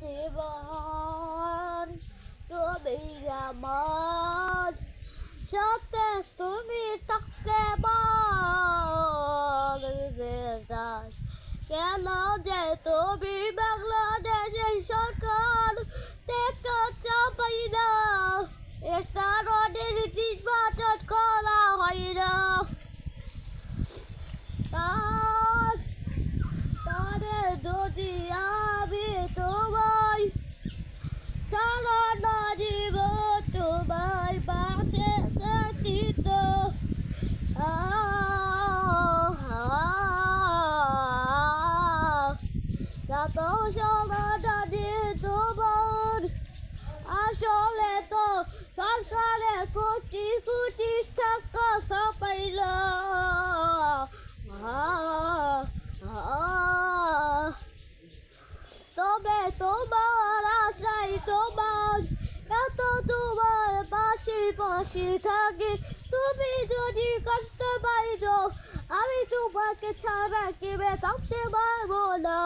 জীবন তুমি আমার সাথে তুমি বল কেন যে তুমি বাংলাদেশের সরকার থেকে চাপাই না এটা রডের নির্বাচন করা হয় না। তার তারে যদি আমি তোমার। আসলে তো সরকারে তবে তোমার তোমার। এত তোমার পাশে থাকে। তুমি যদি কষ্ট পাইছ, আমি তোমাকে ছাড়া কেবে থাকতে পারব না।